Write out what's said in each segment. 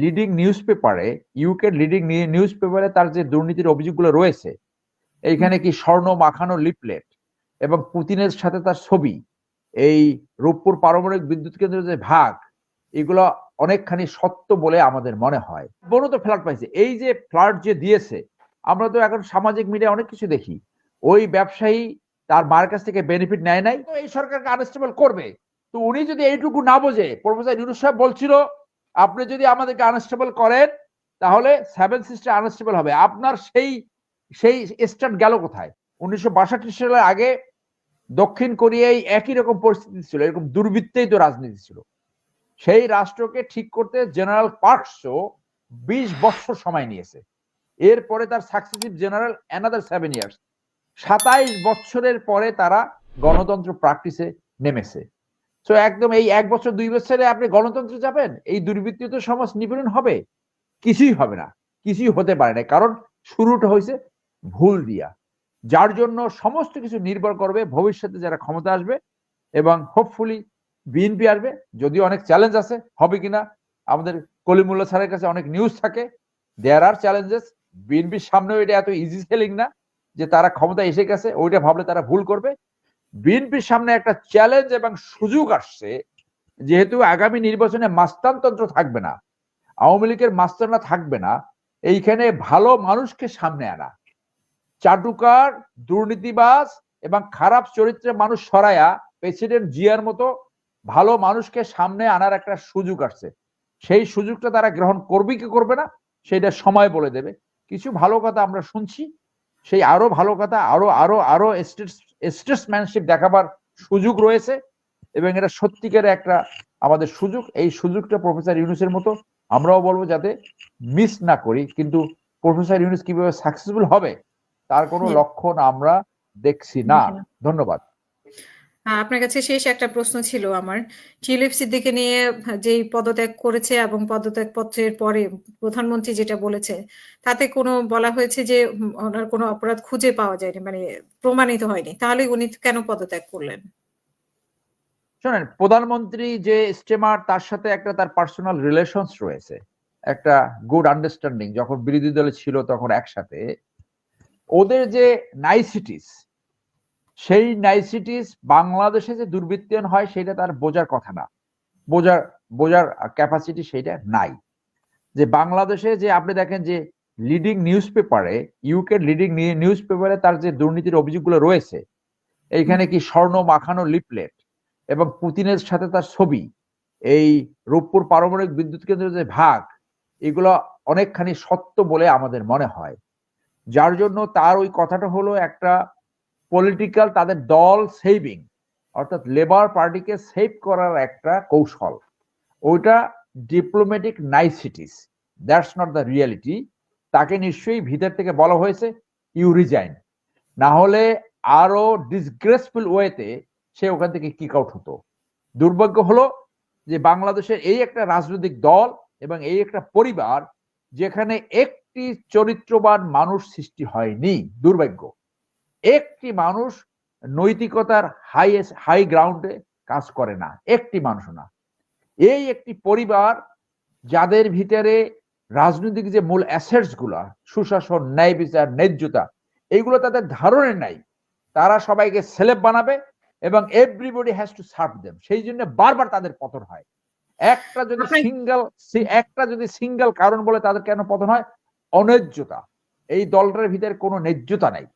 Leading news পেপারে UK leading news পেপারে তার যে দুর্নীতির অভিযোগগুলো রয়েছে, এইখানে কি স্বর্ণ মাখানো লিপলেট এবং পুতিনের সাথে তার ছবি, এই রূপপুর পারমাণবিক বিদ্যুৎ কেন্দ্রের যে ভাগ, এগুলো অনেকখানি সত্য বলে আমাদের মনে হয়। বনো তো ফ্ল্যাট পাইছে। এই যে ফ্ল্যাট যে দিয়েছে, আমরা তো এখন সামাজিক মিডিয়া অনেক কিছু দেখি। ওই ব্যবসায়ী তার মার কাছ থেকে বেনিফিট নেয় নাই। তো এই সরকারকে আনস্টেবল করবে। তো উনি যদি এইটুকু না বোঝে, প্রফেসর ইউনুস সাহেব বলছিল আপনি যদি আমাদেরকে আনস্টেবল করেন, তাহলে সেভেন সিস্টার আনস্টেবল হবে। আপনার সেই সেই স্ট্যান্ড গেল কোথায়? উনিশশো বাষট্টি সালের আগে দক্ষিণ কোরিয়ায় একই রকম পরিস্থিতি ছিল, এরকম দুর্বৃত্তেই তো রাজনীতি ছিল। সেই রাষ্ট্রকে ঠিক করতে জেনারেল পার্কসও বিশ বছর সময় নিয়েছে। এরপরে তার successive general another seven years সাতাইশ বছরের পরে তারা গণতন্ত্র প্র্যাকটিসে নেমেছে। তো একদম এই এক বছর, দুই বছরে আপনি গণতন্ত্রে যাবেন, এই দুর্বৃত্তিত সমাজ নিপীড়ন হবে? কিছুই হবে না। কিছুই হতে পারে না। কারণ শুরুটা হয়েছে ভুল দিয়া। যার জন্য সমস্ত কিছু নির্ভর করবে ভবিষ্যতে যারা ক্ষমতা আসবে এবং হোপফুলি বিএনপি আসবে। যদিও অনেক চ্যালেঞ্জ আছে, হবে কিনা? আমাদের কলিমুল্লা স্যারের কাছে অনেক নিউজ থাকে। দেয়ার আর চ্যালেঞ্জেস বিএনপির সামনেও এটা এত ইজি সেলিং না যে তারা ক্ষমতা এসে গেছে, ওইটা ভাবলে তারা ভুল করবে। বিএনপির সামনে একটা চ্যালেঞ্জ এবং সুযোগ আসছে, যেহেতু আগামী নির্বাচনে মাস্তানতন্ত্র থাকবে না, আওয়ামী লীগের মাস্তানা থাকবে না, এইখানে ভালো মানুষকে সামনে আনা। চাটুকার, দুর্নীতিবাজ এবং খারাপ চরিত্রের মানুষ সরায়া প্রেসিডেন্ট জিয়ার মতো ভালো মানুষকে সামনে আনার একটা সুযোগ আসছে। সেই সুযোগটা তারা গ্রহণ করবে কি করবে না, সেটা সময় বলে দেবে। কিছু ভালো কথা আমরা শুনছি, সেই আরও ভালো কথা আরও আরও আরও স্টেটসম্যানশিপ দেখাবার সুযোগ রয়েছে এবং এটা সত্যিকারে একটা আমাদের সুযোগ। এই সুযোগটা প্রফেসর ইউনুসের মতো আমরাও বলব যাতে মিস না করি। কিন্তু প্রফেসর ইউনুস কীভাবে সাকসেসফুল হবে তার কোনো লক্ষণ আমরা দেখছি না। ধন্যবাদ। আপনার কাছে শেষ একটা প্রশ্ন ছিল আমার। টিউলিপ সিদ্দিকে নিয়ে যেই পদত্যাগ করেছে এবং পদত্যাগ পত্রের পরে প্রধানমন্ত্রী যেটা বলেছে, তাতে কোনো বলা হয়েছে যে ওনার কোনো অপরাধ খুঁজে পাওয়া যায়নি মানে প্রমাণিত হয়নি। তাহলে উনি কেন পদত্যাগ করলেন? শোনেন, প্রধানমন্ত্রী যে স্টেমার, তার সাথে একটা তার পার্সোনাল রিলেশনস রয়েছে। একটা গুড আন্ডারস্ট্যান্ডিং, যখন বিরোধী দলে ছিল তখন একসাথে। ওদের যে নাইসিটিস সেই নাইসিটিস বাংলাদেশে যে দুর্বৃত্তায়ন হয় সেটা তার বোঝার কথা না। বোঝার বোঝার ক্যাপাসিটি সেটা নাই। যে বাংলাদেশে যে আপনি দেখেন যে লিডিং নিউজ পেপারে ইউকে লিডিং নিউজ পেপারে তার যে দুর্নীতির অভিযোগগুলো রয়েছে, এইখানে কি স্বর্ণ মাখানো লিপলেট এবং পুতিনের সাথে তার ছবি, এই রূপপুর পারমাণবিক বিদ্যুৎ কেন্দ্রের যে ভাগ, এগুলো অনেকখানি সত্য বলে আমাদের মনে হয়। যার জন্য তার ওই কথাটা হলো একটা পলিটিক্যাল তাদের দল সেভিং অর্থাৎ লেবার পার্টিকে সেভ করার একটা কৌশল। ওইটা diplomatic niceties that's not the reality তাকে নিশ্চয়ই ভিতর থেকে বলা হয়েছে ইউ রিজাইন না হলে আরও ডিসগ্রেসফুল ওয়েতে সে ওখান থেকে কিক আউট হতো। দুর্ভাগ্য হলো যে বাংলাদেশের এই একটা রাজনৈতিক দল এবং এই একটা পরিবার, যেখানে একটি চরিত্রবান মানুষ সৃষ্টি হয়নি। দুর্ভাগ্য। একটি মানুষ নৈতিকতার হাই হাই গ্রাউন্ডে কাজ করে না। একটি মানুষ না। এই একটি পরিবার যাদের ভিতরে রাজনৈতিক যে মূল অ্যাসেটসগুলা সুশাসন ন্যায় বিচার ন্যায্যতা এইগুলো তাদের ধারণে নাই। তারা সবাইকে সেলেব বানাবে এবং everybody has to serve them সেই জন্য বারবার তাদের পতন হয়। একটা যদি সিঙ্গেল একটা যদি সিঙ্গেল কারণ বলে তাদের কেন পতন হয়? অন্যায্যতা। এই দলটার ভিতরে কোনো ন্যায্যতা নাই।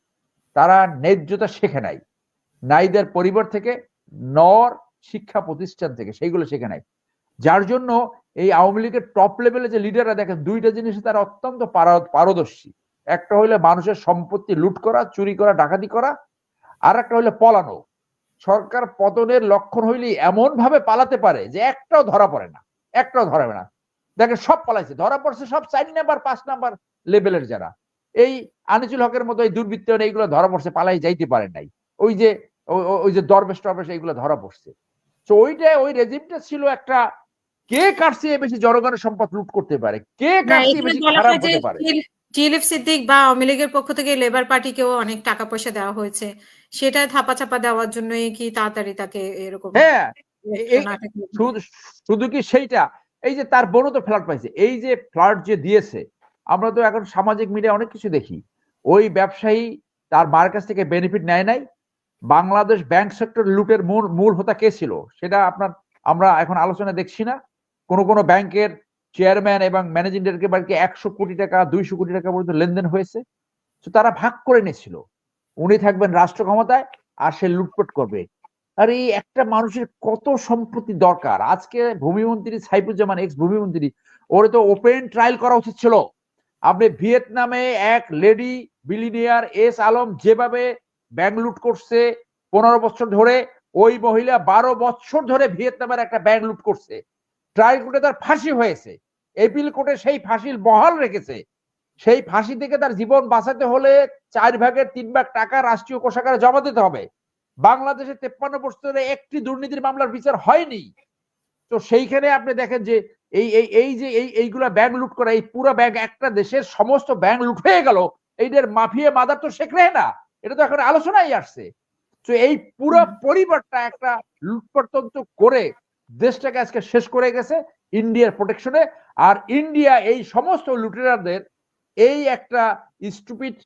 তারা ন্যায্যতা শেখে নাই। নাইদের পরিবার থেকে, নর শিক্ষা প্রতিষ্ঠান থেকে, সেইগুলো শেখে নাই। যার জন্য এই আওয়ামী লীগের টপ লেভেলে যে লিডাররা দেখেন, দুইটা জিনিসে তারা অত্যন্ত পারদর্শী। একটা হইলে মানুষের সম্পত্তি লুট করা, চুরি করা, ডাকাতি করা আর একটা হইলে পলানো। সরকার পতনের লক্ষণ হইলে এমন ভাবে পালাতে পারে যে একটাও ধরা পড়ে না, একটাও ধরাবে না। দেখেন সব পালাইছে, ধরা পড়ছে সব চার নাম্বার, পাঁচ নাম্বার লেভেলের যারা। এই আনিসুল হকের মতো এই দুর্বৃত্ত এইগুলো ধরা পড়ছে পালাই যাইতে পারে নাই। ওই যে ওই যে দরবেশ টরবেশ এইগুলো ধরা পড়ছে। তো ওইটা ওই রেজিমটা ছিল একটা কে কাটছে বেশি জনগণের সম্পদ লুট করতে পারে? কে কাটছে বেশি খারাপ হতে পারে? টিএলএফ সিদ্দিক বা আওয়ামী লীগের পক্ষ থেকে লেবার পার্টিকেও অনেক টাকা পয়সা দেওয়া হয়েছে। সেটা থাপা চাপা দেওয়ার জন্যই কি তাড়াতাড়ি তাকে এরকম হ্যাঁ শুধু কি সেইটা? এই যে তার বোনও তো ফ্ল্যাট পাইছে। এই যে ফ্ল্যাট যে দিয়েছে আমরা তো এখন সামাজিক মিডিয়া অনেক কিছু দেখি। ওই ব্যবসায়ী তার মার কাছ থেকে বেনিফিট নেয় নাই। বাংলাদেশ ব্যাংক সেক্টর লুটের মূল মূল হোতা কে ছিল? সেটা আপনার, আমরা এখন আলোচনা দেখছি না। কোন কোন ব্যাংকের চেয়ারম্যান এবং ম্যানেজিং ডিরেক্টর একশো কোটি টাকা, দুইশো কোটি টাকা পর্যন্ত লেনদেন হয়েছে। তো তারা ভাগ করে নিয়েছিল। উনি থাকবেন রাষ্ট্র ক্ষমতায় আর সে লুটপাট করবে। আর, এই একটা মানুষের কত সম্পত্তি দরকার? আজকে ভূমিমন্ত্রী সাইফুজ্জামান এক্স ভূমিমন্ত্রী ওরে তো ওপেন ট্রায়াল করা উচিত ছিল। আপনি ভিয়েতনামে এক লেডি বিলিনিয়ার এস আলম যেভাবে ব্যাংক লুট করছে পনেরো বছর ধরে, ওই মহিলা বারো বছর ধরে ভিয়েতনামের একটা ব্যাংক লুট করছে। ট্রায়াল কোর্টে তার ফাঁসি হয়েছে। এপিল কোর্টে সেই ফাঁসির বহাল রেখেছে। সেই ফাঁসি থেকে তার জীবন বাঁচাতে হলে চার ভাগের তিন ভাগ টাকা রাষ্ট্রীয় কোষাগারে জমা দিতে হবে। বাংলাদেশে তেপ্পান্ন বছর ধরে একটি দুর্নীতির মামলার বিচার হয়নি। তো সেইখানে আপনি দেখেন যে এই এই এই যে এই এইগুলা ব্যাংক লুট করা এই পুরো ব্যাংক একটা দেশের সমস্ত ব্যাংক লুট হয়ে গেল। এইদের মাফিয়া মাদার তো শেখ না। এটা তো এখন আলোচনায় আসছে। তো এই পুরো পরিবারটা একটা লুটপাটতন্ত্র করে দেশটাকে আজকে শেষ করে গেছে ইন্ডিয়ার প্রোটেকশনে আর ইন্ডিয়া এই সমস্ত লুটেরারদের এই একটা স্টুপিড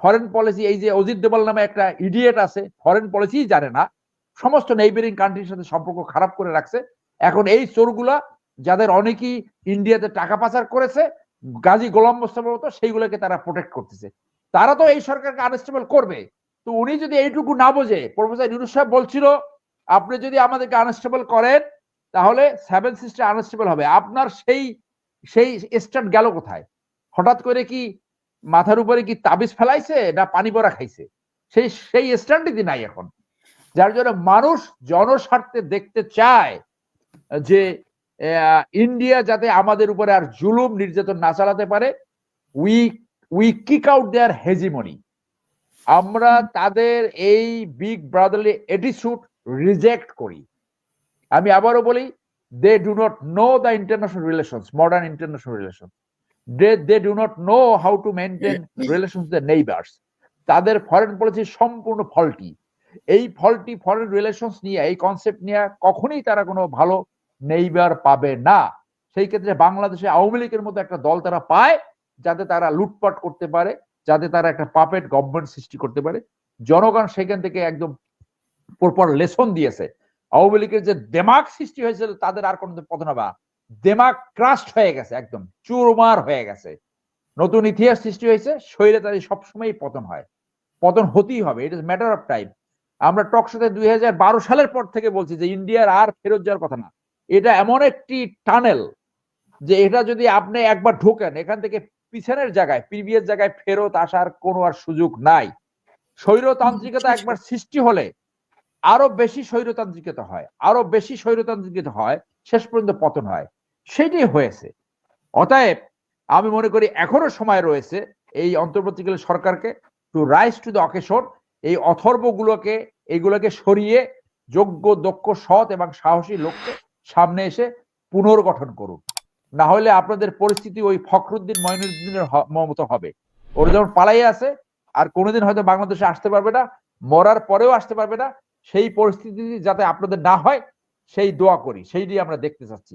ফরেন পলিসি এই যে অজিত দেবল নামে একটা ইডিয়েট আছে ফরেন পলিসি জানে না। সমস্ত নেইবারিং কান্ট্রির সাথে সম্পর্ক খারাপ করে রাখছে। এখন এই চোরগুলা যাদের অনেকেই ইন্ডিয়াতে টাকা পাচার করেছে, গাজী গোলাম মোস্তফার মতো সেইগুলোকে তারা প্রোটেক্ট করতেছে। তারা তো এই সরকারকে আনস্টেবল করবে। তো উনি যদি এইটুকু না বোঝে, প্রফেসর ইউনুস সাহেব বলছিল, আপনি যদি আমাদেরকে আনস্টেবল করেন, তাহলে সেভেন সিস্টার আনস্টেবল হবে। আপনার সেই সেই স্ট্যান্ড গেল কোথায়? হঠাৎ করে কি মাথার উপরে কি তাবিজ ফেলাইছে না পানি পড়া খাইছে? সেই সেই স্ট্যান্ডই নাই এখন। যার জন্য মানুষ জনস্বার্থে দেখতে চায় যে ইন্ডিয়া যাতে আমাদের উপরে আর জুলুম নির্যাতন না চালাতে পারে we we kick out their hegemony আমরা তাদের এই বিগ ব্রাদারলি অ্যাটিটিউড রিজেক্ট করি। আমি আবারও বলি they do not know the international relations modern international relation they they do not know how to maintain relations the neighbours তাদের foreign policy সম্পূর্ণ ফলটি এই ফলটি ফরেন রিলেশনস নিয়ে এই কনসেপ্ট নিয়ে কখনোই তারা কোনো ভালো নেইবার পাবে না। সেই ক্ষেত্রে বাংলাদেশে আওয়ামী লীগের মতো একটা দল তারা পায়, যাতে তারা লুটপাট করতে পারে, যাতে তারা একটা পাপেট গভর্নমেন্ট সৃষ্টি করতে পারে। জনগণ সেখান থেকে একদম পরপর লেসন দিয়েছে। আওয়ামী লীগের যে দেমাগ সৃষ্টি হয়েছিল, তাদের আর কোনো পতন হবে দেমাগ ক্রাস্ট হয়ে গেছে, একদম চুরমার হয়ে গেছে। নতুন ইতিহাস সৃষ্টি হয়েছে শরীরে তাদের সবসময় পতন হয়। পতন হতেই হবে it is matter of time আমরা টক সাথে দুই সালের পর থেকে বলছি যে ইন্ডিয়ার আর ফেরত যাওয়ার কথা না। এটা এমন একটি টানেল যে এটা যদি আপনি একবার ঢোকেন এখান থেকে পিছনের জায়গায় প্রিভিয়াস জায়গায় ফেরত আসার কোনো আর সুযোগ নাই। স্বৈরতান্ত্রিকতা একবার সৃষ্টি হলে আরও বেশি স্বৈরতান্ত্রিকতা হয় আরও বেশি স্বৈরতান্ত্রিকতা হয় শেষ পর্যন্ত পতন হয়। সেটাই হয়েছে। অতএব আমি মনে করি এখনও সময় রয়েছে এই অন্তর্বর্তীকালীন সরকারকে to rise to the occasion এই অথর্বগুলোকে এইগুলোকে সরিয়ে যোগ্য দক্ষ সৎ এবং সাহসী লোককে সামনে এসে পুনর্গঠন করুন। না হলে আপনাদের পরিস্থিতি ওই ফখরুদ্দিন মহিনুদ্দিনের মতো হবে। ওরা যেমন পালাই আছে আর কোনোদিন হয়তো বাংলাদেশে আসতে পারবে না, মরার পরেও আসতে পারবে না, সেই পরিস্থিতি যাতে আপনাদের না হয়, সেই দোয়া করি সেইটি আমরা দেখতে চাচ্ছি।